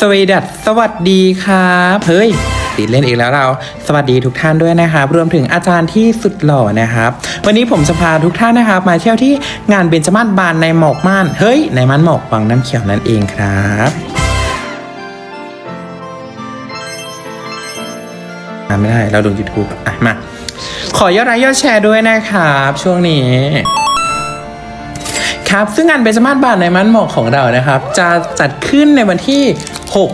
สวีดัสสวัสดีครับเฮ้ยติดเล่นอีกแล้วเรา สวัสดีทุกท่านด้วยนะครับ รวมถึงอาจารย์ที่สุดหล่อนะครับ วันนี้ผมจะพาทุกท่านนะครับ มาเที่ยวที่งานเบญจมาศบานในหมอกม่านเฮ้ยในม่านหมอกวังน้ำเขียวนั่นเองครับไม่ได้เราดู YouTube อะมาขอยอดไลค์ยอดแชร์ด้วยนะครับ ช่วงนี้ ครับ ซึ่งงานเบญจมาศบานในมันหมอกของเรานะครับ จะจัดขึ้นในวันที่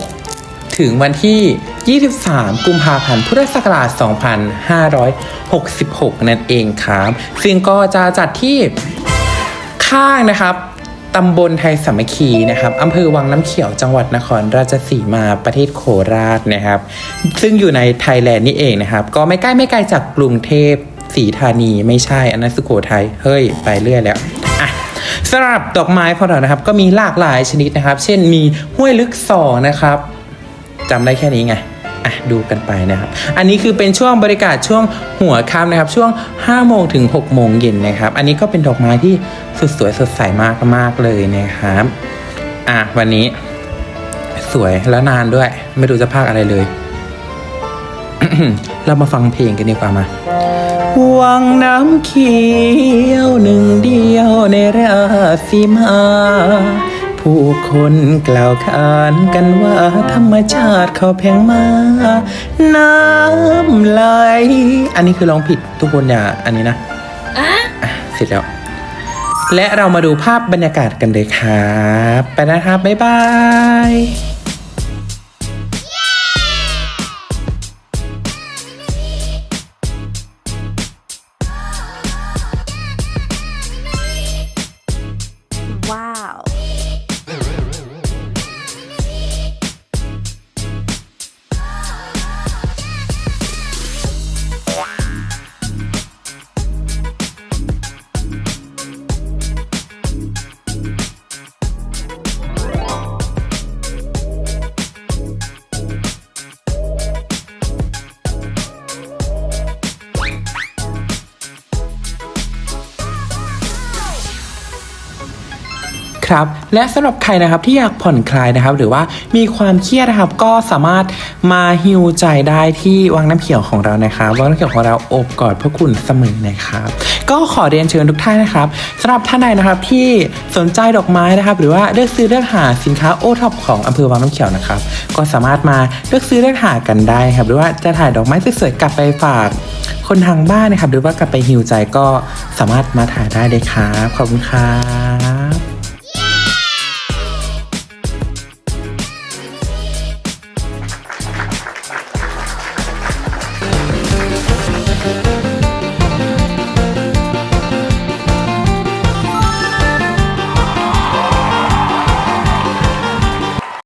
6 ถึงวันที่ 23 กุมภาพันธ์ พุทธศักราช 2566 นั่นเองครับ ซึ่งก็จะจัดที่ข้างนะครับตำบลไทยสามัคคีนะครับอำเภอวังน้ำเขียวจังหวัดนครราชสีมาประเทศโคราชนะครับ ซึ่งอยู่ในไทยแลนด์นี่เองนะครับ ก็ไม่ใกล้ไม่ไกลจากกรุงเทพสีธานีไม่ใช่อันนั้นสุโขทัยเฮ้ย ไปเรื่อยแล้ว สำหรับดอกไม้ของเรานะครับ ก็มีหลากหลายชนิดนะครับ เช่นมีห้วยลึกสองนะครับจำได้แค่นี้ไงอะดูกันไปนะครับ อันนี้คือเป็นช่วงบริการช่วงหัวค่ำนะครับ ช่วง 5 โมงถึง 6 โมงเย็นนะครับ อันนี้ก็เป็นดอกไม้ที่สดสวยสดใสมากมากเลยนะครับ อะวันนี้สวยแล้วนานด้วย ไม่รู้จะพากอะไรเลย เรามาฟังเพลงกันดีกว่ามา วังน้ำเขียวหนึ่งเดียวในราศีมา ผู้คนกล่าวขานกันว่าธรรมชาติเขาแพงมา น้ำไหล อันนี้คือร้องผิดทุกคนอย่าอันนี้นะอะเสร็จแล้ว และเรามาดูภาพบรรยากาศกันเลยครับ ไปนะครับ บ๊ายบาย ครับและสำหรับใครนะครับที่อยากผ่อนคลายนะครับ หรือว่ามีความเครียดนะครับก็สามารถมาฮิวใจได้ที่วังน้ำเขียวของเรานะครับวังน้ำเขียวของเราอบกอดพระคุณเสมอนะครับ ก็ขอเรียนเชิญทุกท่านนะครับสำหรับท่านใดนะครับที่สนใจดอกไม้นะครับ หรือว่าเลือกซื้อเลือกหาสินค้าโอท็อปของอำเภอวังน้ำเขียวนะครับ ก็สามารถมาเลือกซื้อเลือกหากันได้ครับ หรือว่าจะถ่ายดอกไม้สวยๆกลับไปฝากคนทางบ้านนะครับ หรือว่ากลับไปฮิวใจก็สามารถมาถ่ายได้เลยครับขอบคุณครับ